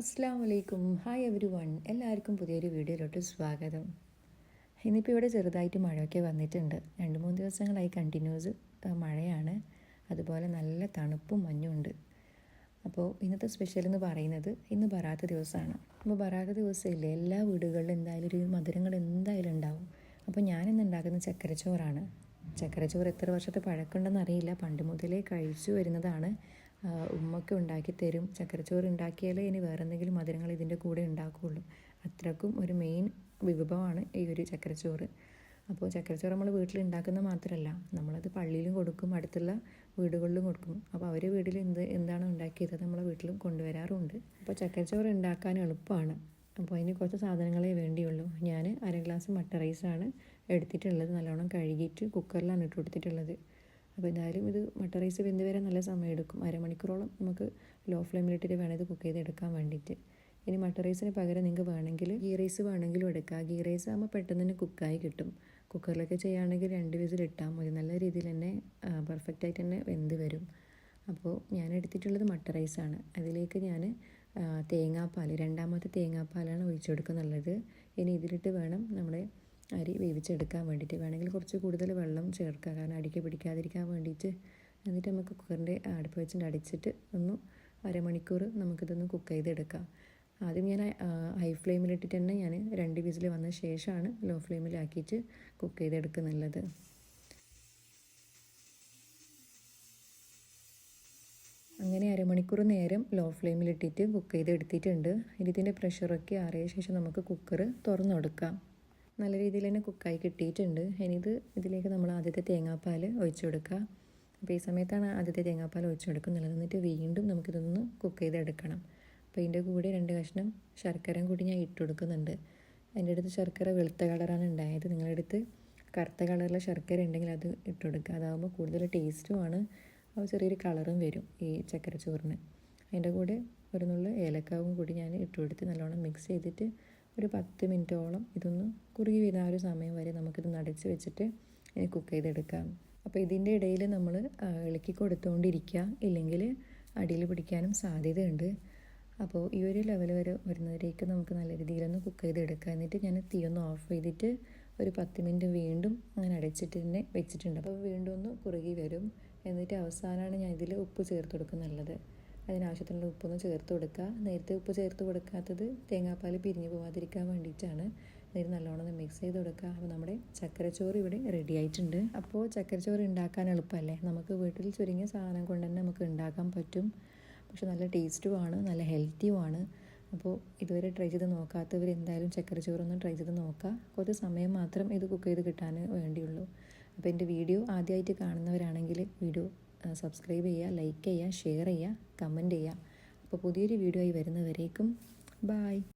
അസ്സാം വലൈക്കും hi every one എല്ലാവർക്കും പുതിയൊരു വീഡിയോയിലോട്ട് സ്വാഗതം. ഇന്നിപ്പോൾ ഇവിടെ ചെറുതായിട്ട് മഴയൊക്കെ വന്നിട്ടുണ്ട്. രണ്ട് മൂന്ന് ദിവസങ്ങളായി കണ്ടിന്യൂസ് മഴയാണ്. അതുപോലെ നല്ല തണുപ്പും മഞ്ഞുണ്ട് അപ്പോൾ ഇന്നത്തെ സ്പെഷ്യൽ എന്ന് പറയുന്നത് ഇന്ന് ബറാത്ത ദിവസമാണ്. അപ്പോൾ ബറാത്ത ദിവസമില്ലേ? എല്ലാ വീടുകളിലും എന്തായാലും ഒരു മധുരങ്ങൾ എന്തായാലും ഉണ്ടാവും. അപ്പോൾ ഞാനിന്ന് ഉണ്ടാക്കുന്ന ചക്കരച്ചോറാണ്. ചക്കരച്ചോറ് എത്ര വർഷത്തെ പഴക്കമുണ്ടെന്ന് അറിയില്ല. പണ്ട് മുതലേ കഴിച്ചു വരുന്നതാണ്. ഉമ്മക്ക് ഉണ്ടാക്കി തരും. ചക്കരച്ചോറ് ഉണ്ടാക്കിയാലേ ഇനി വേറെ എന്തെങ്കിലും മധുരങ്ങൾ ഇതിന്റെ കൂടെ ഉണ്ടാക്കുകയുള്ളൂ. അത്രക്കും ഒരു മെയിൻ വിഭവമാണ് ഈ ഒരു ചക്കരച്ചോറ്. അപ്പോൾ ചക്കരച്ചോറ് നമ്മൾ വീട്ടിൽ ഉണ്ടാക്കുന്ന മാത്രമല്ല നമ്മളത് പള്ളിയിലും കൊടുക്കും അടുത്തുള്ള വീടുകളിലും കൊടുക്കും. അപ്പോൾ അവർ വീട്ടിൽ എന്ത് എന്താണ് ഉണ്ടാക്കിയത് നമ്മളെ വീട്ടിലും കൊണ്ടുവരാറുണ്ട്. അപ്പോൾ ചക്കരച്ചോറ് ഉണ്ടാക്കാൻ എളുപ്പമാണ്. അപ്പോൾ അതിന് കുറച്ച് സാധനങ്ങളേ വേണ്ടിയുള്ളൂ. ഞാൻ അര ഗ്ലാസ് മട്ട റൈസാണ് എടുത്തിട്ടുള്ളത്. നല്ലോണം കഴുകിയിട്ട് കുക്കറിലാണ് ഇട്ട് കൊടുത്തിട്ടുള്ളത്. അപ്പോൾ എന്തായാലും ഇത് മട്ട റൈസ് വെന്ത് വരാൻ നല്ല സമയം എടുക്കും അരമണിക്കൂറോളം നമുക്ക് ലോ ഫ്ലെയിമിലിട്ടിട്ട് വേണം ഇത് കുക്ക് ചെയ്തെടുക്കാൻ വേണ്ടിയിട്ട്. ഇനി മട്ട റൈസിന് പകരം നിങ്ങൾക്ക് വേണമെങ്കിൽ ഗീ റൈസ് വേണമെങ്കിലും എടുക്കാം. ഗീ റൈസ് ആകുമ്പോൾ പെട്ടെന്ന് തന്നെ കുക്കായി കിട്ടും. കുക്കറിലൊക്കെ ചെയ്യുകയാണെങ്കിൽ രണ്ട് വിസിൽ മതി. നല്ല രീതിയിൽ തന്നെ പെർഫെക്റ്റ് ആയിട്ട് തന്നെ വെന്ത് വരും. അപ്പോൾ ഞാൻ എടുത്തിട്ടുള്ളത് മട്ട റൈസാണ് അതിലേക്ക് ഞാൻ തേങ്ങാപ്പാൽ രണ്ടാമത്തെ തേങ്ങാപ്പാലാണ് ഒഴിച്ചു കൊടുക്കുന്നുള്ളത് ഇനി ഇതിലിട്ട് വേണം നമ്മുടെ വേവിച്ചെടുക്കാൻ വേണ്ടിയിട്ട് വേണമെങ്കിൽ കുറച്ച് കൂടുതൽ വെള്ളം ചേർക്കുക. കാരണം അടിക്ക് പിടിക്കാതിരിക്കാൻ വേണ്ടിയിട്ട് എന്നിട്ട് നമുക്ക് കുക്കറിന്റെ അടുപ്പ് വെച്ചിട്ട് അടിച്ചിട്ട് ഒന്ന് അരമണിക്കൂർ നമുക്കിതൊന്ന് കുക്ക് ചെയ്തെടുക്കാം. ആദ്യം ഞാൻ ഹൈ ഫ്ലെയിമിലിട്ടിട്ട് തന്നെ ഞാൻ രണ്ട് വിസിൽ വന്ന ശേഷമാണ് ലോ ഫ്ലെയിമിലാക്കിയിട്ട് കുക്ക് ചെയ്തെടുക്കുന്നുള്ളത് അങ്ങനെ അരമണിക്കൂർ നേരം ലോ ഫ്ലെയിമിലിട്ടിട്ട് കുക്ക് ചെയ്ത് എടുത്തിട്ടുണ്ട് ഇതിന്റെ പ്രഷറൊക്കെ ആറിയ ശേഷം നമുക്ക് കുക്കർ തുറന്നു കൊടുക്കാം. നല്ല രീതിയിൽ തന്നെ കുക്കായി കിട്ടിയിട്ടുണ്ട്. ഇനി ഇത് ഇതിലേക്ക് നമ്മൾ ആദ്യത്തെ തേങ്ങാപ്പാൽ ഒഴിച്ചു കൊടുക്കുക. അപ്പോൾ ഈ സമയത്താണ് ആദ്യത്തെ തേങ്ങാപ്പാൽ ഒഴിച്ചു കൊടുക്കുന്നുള്ളത് എന്നിട്ട് വീണ്ടും നമുക്കിതൊന്ന് കുക്ക് ചെയ്തെടുക്കണം. അപ്പോൾ ഇതിന്റെ കൂടെ രണ്ട് കഷ്ണം ശർക്കരയും കൂടി ഞാൻ ഇട്ട് കൊടുക്കുന്നുണ്ട്. എന്റെ അടുത്ത് ശർക്കര വെളുത്ത കളറാണ് ഉണ്ടായത്. നിങ്ങളുടെ അടുത്ത് കറുത്ത കളറിലെ ശർക്കര ഉണ്ടെങ്കിൽ അത് ഇട്ട് കൊടുക്കുക. അതാകുമ്പോൾ കൂടുതൽ ടേസ്റ്റുമാണ് അപ്പോൾ ചെറിയൊരു കളറും വരും ഈ ചക്കര ചോറിന് അതിന്റെ കൂടെ ഒരു നുള്ളു ഏലക്കാവും കൂടി ഞാൻ ഇട്ട് കൊടുത്ത് നല്ലോണം മിക്സ് ചെയ്തിട്ട് ഒരു പത്ത് മിനിറ്റോളം ഇതൊന്ന് കുറുകി വരുന്ന ഒരു സമയം വരെ നമുക്കിത് നടച്ച് വെച്ചിട്ട് കുക്ക് ചെയ്തെടുക്കാം. അപ്പോൾ ഇതിന്റെ ഇടയിൽ നമ്മൾ ഇളക്കി കൊടുത്തുകൊണ്ടിരിക്കുക ഇല്ലെങ്കിൽ അടിയിൽ പിടിക്കാനും സാധ്യതയുണ്ട്. അപ്പോൾ ഈ ഒരു ലെവൽ വരെ വരുന്നവരേക്ക് നമുക്ക് നല്ല രീതിയിലൊന്ന് കുക്ക് ചെയ്തെടുക്കാം. എന്നിട്ട് ഞാൻ തീ ഒന്ന് ഓഫ് ചെയ്തിട്ട് ഒരു പത്ത് മിനിറ്റ് വീണ്ടും അങ്ങനെ അടച്ചിട്ട് തന്നെ വെച്ചിട്ടുണ്ട്. അപ്പോൾ വീണ്ടും ഒന്ന് കുറുകി വരും. എന്നിട്ട് അവസാനമാണ് ഞാൻ ഇതിൽ ഉപ്പ് ചേർത്ത് കൊടുക്കുന്നുള്ളത് അതിനാവശ്യത്തിനുള്ള ഉപ്പൊന്ന് ചേർത്ത് കൊടുക്കുക. നേരത്തെ ഉപ്പ് ചേർത്ത് കൊടുക്കാത്തത് തേങ്ങാപ്പാൽ പിരിഞ്ഞു പോവാതിരിക്കാൻ വേണ്ടിയിട്ടാണ്. നേരെ നല്ലോണം ഒന്ന് മിക്സ് ചെയ്ത് കൊടുക്കുക. അപ്പോൾ നമ്മുടെ ചക്കരച്ചോറ് ഇവിടെ റെഡി ആയിട്ടുണ്ട്. അപ്പോൾ ചക്കരച്ചോറ് ഉണ്ടാക്കാൻ എളുപ്പമല്ലേ? നമുക്ക് വീട്ടിൽ ചുരുങ്ങിയ സാധനം കൊണ്ട് തന്നെ നമുക്ക് ഉണ്ടാക്കാൻ പറ്റും. പക്ഷെ നല്ല ടേസ്റ്റുമാണ് നല്ല ഹെൽത്തിയുമാണ് അപ്പോൾ ഇതുവരെ ട്രൈ ചെയ്ത് നോക്കാത്തവർ എന്തായാലും ചക്കരച്ചോറൊന്ന് ട്രൈ ചെയ്ത് നോക്കുക. കുറച്ച് സമയം മാത്രം ഇത് കുക്ക് ചെയ്ത് കിട്ടാൻ വേണ്ടിയുള്ളൂ. അപ്പോൾ എന്റെ വീഡിയോ ആദ്യമായിട്ട് കാണുന്നവരാണെങ്കിൽ വീഡിയോ സബ്സ്ക്രൈബ് ചെയ്യുക ലൈക്ക് ചെയ്യുക ഷെയർ ചെയ്യുക കമന്റ് ചെയ്യുക. അപ്പോൾ പുതിയൊരു വീഡിയോ ആയി വരുന്നവരേക്കും ബായ്